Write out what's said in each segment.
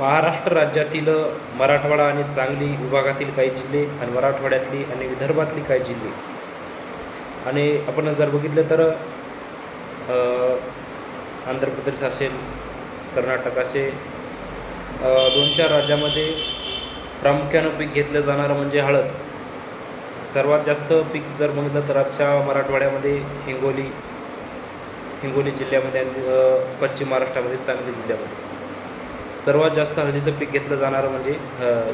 महाराष्ट्र राज्यातील मराठवाडा आणि सांगली विभागातील काही जिल्हे आणि मराठवाड्यातली आणि विदर्भातली काही जिल्हे. आणि आपण जर बघितलं तर आंध्र प्रदेश असेल कर्नाटक असेल दोन चार राज्यामध्ये प्रामुख्यानं पीक घेतलं जाणारं म्हणजे हळद. सर्वात जास्त पीक जर बघितलं तर आमच्या मराठवाड्यामध्ये हिंगोली हिंगोली जिल्ह्यामध्ये आणि पश्चिम महाराष्ट्रामध्ये सांगली जिल्ह्यामध्ये. सर्वात जास्त हळदीचं पीक घेतलं जाणारं म्हणजे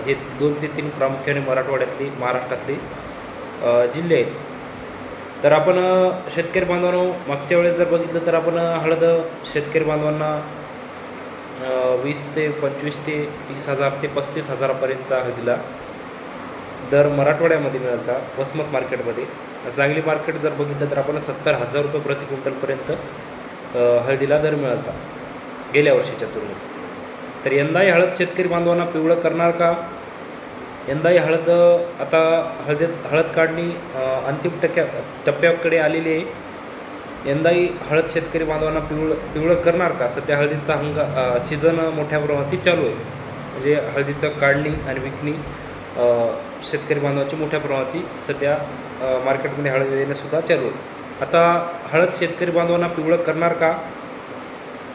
हे दोन ते तीन प्रामुख्याने मराठवाड्यातली महाराष्ट्रातली जिल्हे आहेत. तर आपण शेतकरी बांधवांनो मागच्या वेळेस जर बघितलं तर आपण हळद शेतकरी बांधवांना वीस ते पंचवीस ते तीस हजार ते पस्तीस हजारापर्यंतचा हळदीला दर मराठवाड्यामध्ये मिळाला वसमत मार्केटमध्ये. सांगली मार्केट जर बघितलं तर आपण सत्तर हजार रुपये प्रति क्विंटलपर्यंत हळदीला दर मिळाला गेल्या वर्षीच्या तुलनेत. तर यंदाही हळद शेतकरी बांधवांना पिवळं करणार का? यंदाही हळद आता हळदीत हळद काढणी अंतिम टक्क्या टप्प्याकडे आलेली आहे. यंदाही हळद शेतकरी बांधवांना पिवळं पिवळं करणार का? सध्या हळदीचा हंगा सीझन मोठ्या प्रमाणात चालू आहे. म्हणजे हळदीचं काढणी आणि विकणी शेतकरी बांधवांची मोठ्या प्रमाणात सध्या मार्केटमध्ये हळद येणंसुद्धा चालू आहे. आता हळद शेतकरी बांधवांना पिवळं करणार का?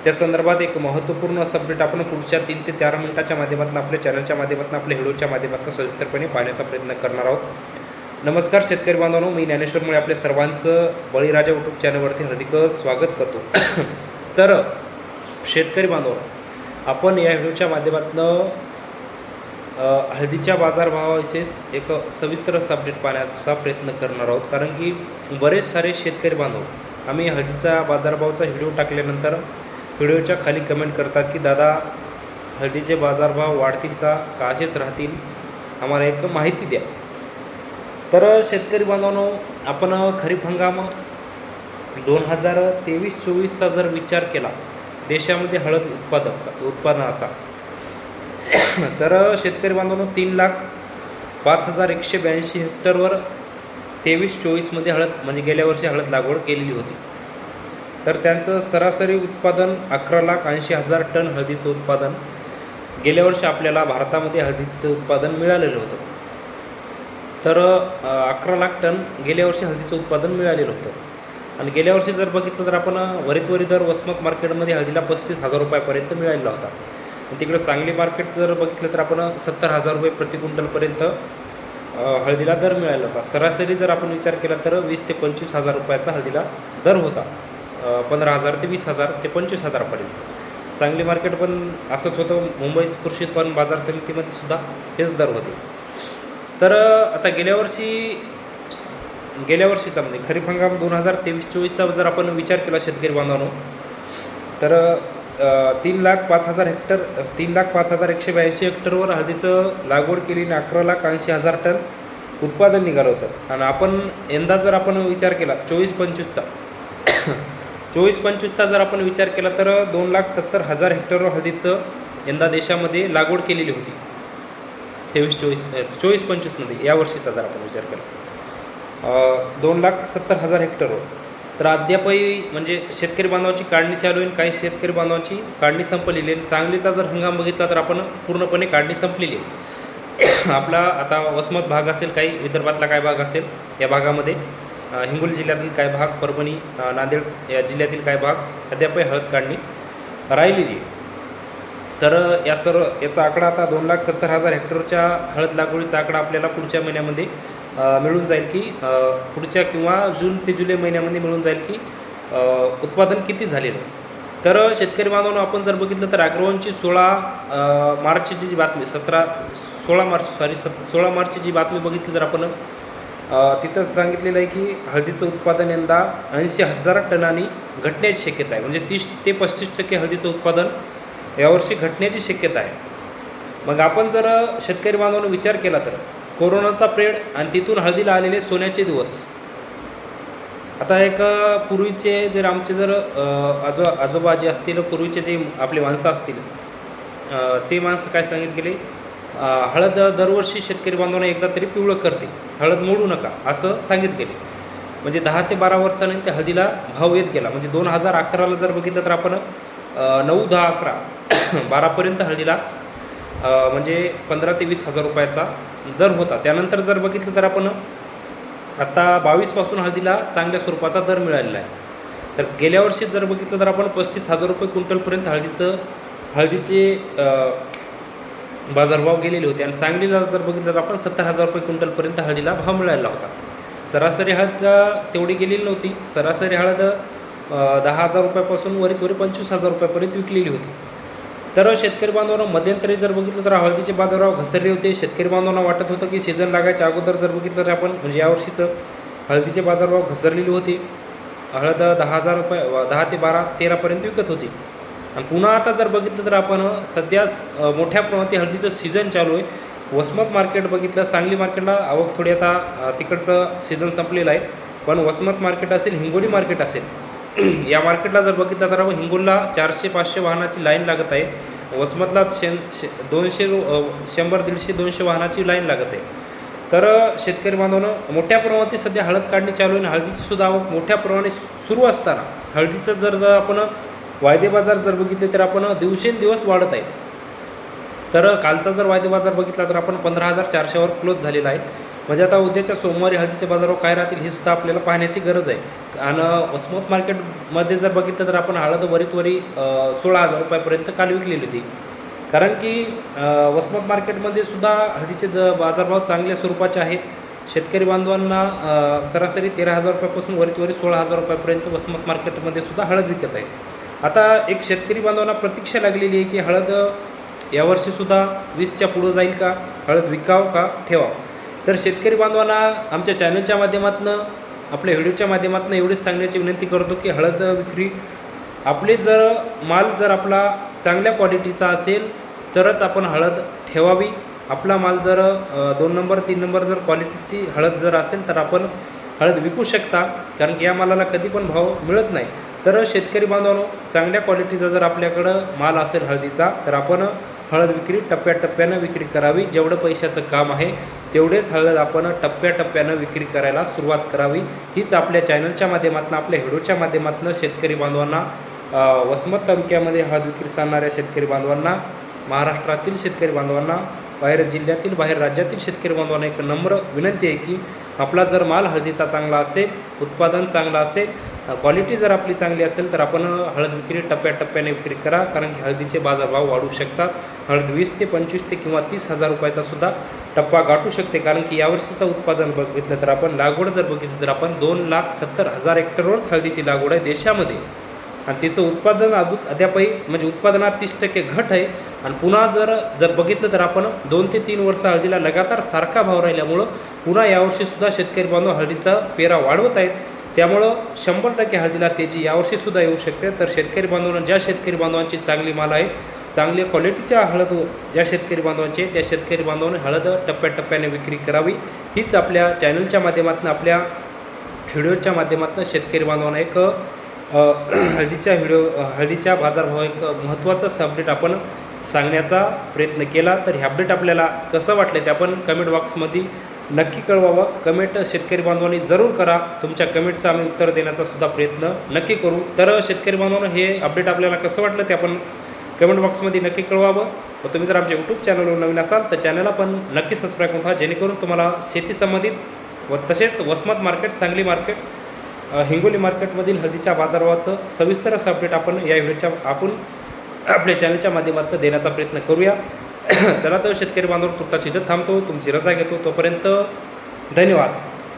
त्या संदर्भात एक महत्त्वपूर्ण असं अपडेट आपण पुढच्या तीन ते चार मिनिटाच्या माध्यमातून आपल्या चॅनलच्या माध्यमातून आपल्या व्हिडिओच्या माध्यमातून सविस्तरपणे पाहण्याचा प्रयत्न करणार आहोत. नमस्कार शेतकरी बांधवांनो मी ज्ञानेश्वरमुळे आपल्या सर्वांचं बळीराजा यूट्यूब चॅनलवरती हार्दिक स्वागत करतो. तर शेतकरी बांधव आपण या व्हिडिओच्या माध्यमातून हळदीच्या बाजारभावाविषयी एक सविस्तर असं अपडेट पाहण्याचा प्रयत्न करणार आहोत. कारण की बरेच सारे शेतकरी बांधव आम्ही हळदीचा बाजारभावाचा व्हिडिओ टाकल्यानंतर व्हिडिओच्या खाली कमेंट करतात की दादा हळदीचे बाजारभाव वाढतील का? का असेच राहतील? आम्हाला एक माहिती द्या. तर शेतकरी बांधवांनो आपण खरीप हंगाम दोन हजार तेवीस चोवीसचा जर विचार केला देशामध्ये हळद उत्पादक उत्पादनाचा तर शेतकरी बांधवांनो तीन लाख पाच हजार एकशे ब्याऐंशी हेक्टरवर तेवीस चोवीसमध्ये हळद म्हणजे गेल्या वर्षी हळद लागवड केलेली होती. तर त्यांचं सरासरी उत्पादन अकरा लाख ऐंशी हजार टन हळदीचं उत्पादन. गेल्या वर्षी आपल्याला भारतामध्ये हळदीचं उत्पादन मिळालेलं होतं. तर अकरा लाख टन गेल्या वर्षी हळदीचं उत्पादन मिळालेलं होतं. आणि गेल्या वर्षी जर बघितलं तर आपण वरीतवरी दर वसमत मार्केटमध्ये हळदीला पस्तीस हजार रुपयापर्यंत मिळालेला होता. आणि तिकडं सांगली मार्केट जर बघितलं तर आपण सत्तर हजार रुपये प्रति क्विंटलपर्यंत हळदीला दर मिळाला होता. सरासरी जर आपण विचार केला तर वीस ते पंचवीस हजार रुपयाचा हळदीला दर होता. पंधरा हजार ते वीस हजार ते पंचवीस हजारापर्यंत. सांगली मार्केट पण असंच होतं. मुंबईच कृषी उत्पन्न बाजार समितीमध्ये सुद्धा हेच दर होते. तर आता गेल्या वर्षी गेल्या वर्षीचा म्हणजे खरीप हंगाम दोन हजार तेवीस चोवीसचा जर आपण विचार केला शेतकरी बांधवांनो तर तीन लाख पाच हजार हेक्टर तीन लाख पाच हजार एकशे ब्याऐंशी हेक्टरवर हळदीचं लागवड केली आणि अकरा लाख ऐंशी हजार टन उत्पादन निघालं होतं. आणि आपण यंदा जर आपण विचार केला चोवीस पंचवीसचा चोवीस पंचवीसचा जर आपण विचार केला तर दोन लाख सत्तर हजार हेक्टरवर हळदीचं यंदा देशामध्ये लागवड केलेली होती. तेवीस चोवीस चोवीस पंचवीसमध्ये या वर्षीचा जर आपण विचार केला. दोन लाख सत्तर हजार हेक्टरवर तर अद्यापही म्हणजे शेतकरी बांधवाची काढणी चालू आहे काही शेतकरी बांधवांची काढणी संपलेली आहे. सांगलीचा जर हंगाम बघितला तर आपण पूर्णपणे काढणी संपलेली आहे. आपला आता वसमत भाग असेल काही विदर्भातला काय भाग असेल या भागामध्ये हिंगोली जिल्ह्यातील काही भाग परभणी नांदेड या जिल्ह्यातील काही भाग अद्यापही हळद काढणी राहिलेली तर या सर्व याचा आकडा आता दोन लाख सत्तर हजार हेक्टरच्या हळद लागवडीचा आकडा आपल्याला पुढच्या महिन्यामध्ये मिळून जाईल की पुढच्या किंवा जून ते जुलै महिन्यामध्ये मिळून जाईल की उत्पादन किती झालेलं तर शेतकरी बांधवांना आपण जर बघितलं तर अग्रवांची सोळा मार्चची जी बातमी सतरा सोळा मार्च सॉरी सत सोळा मार्चची जी बातमी बघितली तर आपण तिथं सांगितलेलं आहे की हळदीचं उत्पादन यंदा ऐंशी हजार टनांनी घटण्याची शक्यता आहे. म्हणजे तीस ते पस्तीस टक्के हळदीचं उत्पादन यावर्षी घटण्याची शक्यता आहे. मग आपण जर शेतकरी बांधवांना विचार केला तर कोरोनाचा प्रेड आणि तिथून हळदीला आलेले सोन्याचे दिवस. आता एक पूर्वीचे जर आमचे जर आजो आजोबा जे असतील पूर्वीचे जे आपले माणसं असतील ते माणसं काय सांगितले? गेले हळद दरवर्षी शेतकरी बांधवांना एकदा तरी पिवळं करते. हळद मोडू नका असं सांगित गेले. म्हणजे दहा ते बारा वर्षानंतर हळदीला भाव येत गेला. म्हणजे दोन हजार अकराला जर बघितलं तर आपण नऊ दहा अकरा बारापर्यंत हळदीला म्हणजे पंधरा ते वीस हजार रुपयाचा दर होता. त्यानंतर जर बघितलं तर आपण आता बावीसपासून हळदीला चांगल्या स्वरूपाचा दर मिळालेला आहे. तर गेल्या वर्षी जर बघितलं तर आपण पस्तीस हजार रुपये क्विंटलपर्यंत हळदीचं हळदीचे बाजारभाव गेलेले होते आणि सांगलीला जर बघितलं तर आपण सत्तर हजार रुपये क्विंटलपर्यंत हळदीला भाव मिळायला होता सरासरी हळद तेवढी गेलेली नव्हती. सरासरी हळद दहा हजार रुपयापासून वरी वरी पंचवीस हजार रुपयापर्यंत विकलेली होती. तर शेतकरी बांधवांना मध्यंतरी जर बघितलं तर हळदीचे बाजारभाव घसरले होते. शेतकरी बांधवांना वाटत होतं की सीझन लागायच्या अगोदर जर बघितलं तर आपण म्हणजे यावर्षीचं हळदीचे बाजारभाव घसरलेले होते. हळद दहा हजार रुपये दहा ते बारा तेरापर्यंत विकत होती. आणि पुन्हा आता जर बघितलं तर आपण सध्या मोठ्या प्रमाणात हळदीचं सीझन चालू आहे. वसमत मार्केट बघितलं सांगली मार्केटला आवक थोडी आता तिकडचं सीझन संपलेलं आहे. पण वसमत मार्केट असेल हिंगोली मार्केट असेल या मार्केटला जर बघितलं तर आपण हिंगोलीला चारशे पाचशे वाहनाची लाईन लागत आहे. वसमतला शेन शे दोनशे शंभर दीडशे दोनशे वाहनाची लाईन लागत आहे. तर शेतकरी बांधवांनो मोठ्या प्रमाणात सध्या हळद काढणी चालू आहे आणि हळदीची सुद्धा आवक मोठ्या प्रमाणे सुरू असताना हळदीचं जर आपण वायदे बाजार जर बघितले तर आपण दिवसेंदिवस वाढत आहे. तर कालचा जर वायदे बाजार बघितला तर आपण पंधरा हजार चारशेवर क्लोज झालेला आहे. म्हणजे आता उद्याच्या सोमवारी हळदीचे बाजारावर काय राहतील हे सुद्धा आपल्याला पाहण्याची गरज आहे. आणि स्मॉथ मार्केटमध्ये जर बघितलं तर आपण हळद वरीत वरी सोळा हजार रुपयापर्यंत काल विकलेली होती. कारण की वस्मत वसमत मार्केटमध्ये सुद्धा हळदीचे द बाजारभाव चांगल्या स्वरूपाचे आहेत. शेतकरी बांधवांना सरासरी तेरा हजार रुपयापासून वरीत वरी सोळा हजार रुपयापर्यंत वसमत मार्केटमध्ये सुद्धा हळद विकत आहे. आता एक शेतकरी बांधवांना प्रतीक्षा लागलेली आहे की हळद यावर्षीसुद्धा वीसच्या पुढं जाईल का? हळद विकाव का? ठेवाव. तर शेतकरी बांधवांना आमच्या चॅनलच्या माध्यमातून आपल्या व्हिडिओच्या माध्यमातून एवढीच सांगण्याची विनंती करतो की हळद विक्री आपले जर माल जर आपला चांगल्या क्वालिटीचा असेल तरच आपण हळद ठेवावी. आपला माल जर दोन नंबर तीन नंबर जर क्वालिटीची हळद जर असेल तर आपण हळद विकू शकता. कारण की या मालाला कधी पण भाव मिळत नाही. तर शेतकरी बांधवांनो चांगल्या क्वालिटीचा जर आपल्याकडं माल असेल हळदीचा तर आपण हळद विक्री टप्प्याटप्प्यानं विक्री करावी. जेवढं पैशाचं काम आहे तेवढेच हळद आपण टप्प्याटप्प्यानं विक्री करायला सुरुवात करावी. हीच आपल्या चॅनलच्या माध्यमातून आपल्या व्हिडिओच्या माध्यमातून शेतकरी बांधवांना वसमत तालुक्यामध्ये हळद विक्री सांगणाऱ्या शेतकरी बांधवांना महाराष्ट्रातील शेतकरी बांधवांना बाहेर जिल्ह्यातील बाहेर राज्यातील शेतकरी बांधवांना एक नम्र विनंती आहे की आपला जर माल हळदीचा चांगला असेल उत्पादन चांगलं असेल क्वालिटी जर आपली चांगली असेल तर आपण हळद विक्री टप्प्याटप्प्याने विक्री करा. कारण की हळदीचे बाजारभाव वाढू शकतात. हळद वीस ते पंचवीस ते किंवा तीस हजार रुपयाचा सुद्धा टप्पा गाठू शकते. कारण की यावर्षीचं उत्पादन बघितलं तर आपण लागवड जर बघितलं तर आपण दोन लाख सत्तर हजार हेक्टरवरच हळदीची लागवड आहे देशामध्ये. आणि तिचं उत्पादन अजून अद्यापही म्हणजे उत्पादनात तीस टक्के घट आहे. आणि पुन्हा जर जर बघितलं तर आपण दोन ते तीन वर्ष हळदीला लगातार सारखा भाव राहिल्यामुळं पुन्हा यावर्षीसुद्धा शेतकरी बांधव हळदीचा पेरा वाढवत आहेत. त्यामुळं शंभर टक्के हळदीला तेजी यावर्षीसुद्धा येऊ शकते. तर शेतकरी बांधवांना ज्या शेतकरी बांधवांची चांगली माल आहे चांगल्या क्वालिटीच्या हळद ज्या शेतकरी बांधवांची त्या शेतकरी बांधवांनी हळद टप्प्याटप्प्याने विक्री करावी. हीच आपल्या चॅनलच्या माध्यमातून आपल्या व्हिडिओच्या माध्यमातून शेतकरी बांधवांना एक हळदीच्या व्हिडिओ हळदीच्या बाजारभाव एक महत्त्वाचाच अपडेट आपण सांगण्याचा प्रयत्न केला. तर हे अपडेट आपल्याला कसं वाटलं ते आपण कमेंट बॉक्समध्ये नक्की कळवावं. कमेंट शेतकरी बांधवांनी जरूर करा. तुमच्या कमेंटचं आम्ही उत्तर देण्याचा सुद्धा प्रयत्न नक्की करू. तर शेतकरी बांधवांना हे अपडेट आपल्याला कसं वाटलं ते आपण कमेंट बॉक्समध्ये नक्की कळवावं. व तुम्ही जर आमच्या यूट्यूब चॅनलवर नवीन असाल तर चॅनलला पण नक्की सबस्क्राईब करून ठेवा. जेणेकरून तुम्हाला शेती संबंधित व तसेच वसमत मार्केट सांगली मार्केट हिंगोली मार्केटमधील हळदीच्या बाजारभावाचं सविस्तर असं अपडेट आपण या व्हिडिओच्या आपण आपल्या चॅनलच्या माध्यमातून देण्याचा प्रयत्न करूया. चला तर शेतकरी बांधव तुर्तास इथं थांबतो तुमची रजा घेतो. तोपर्यंत धन्यवाद.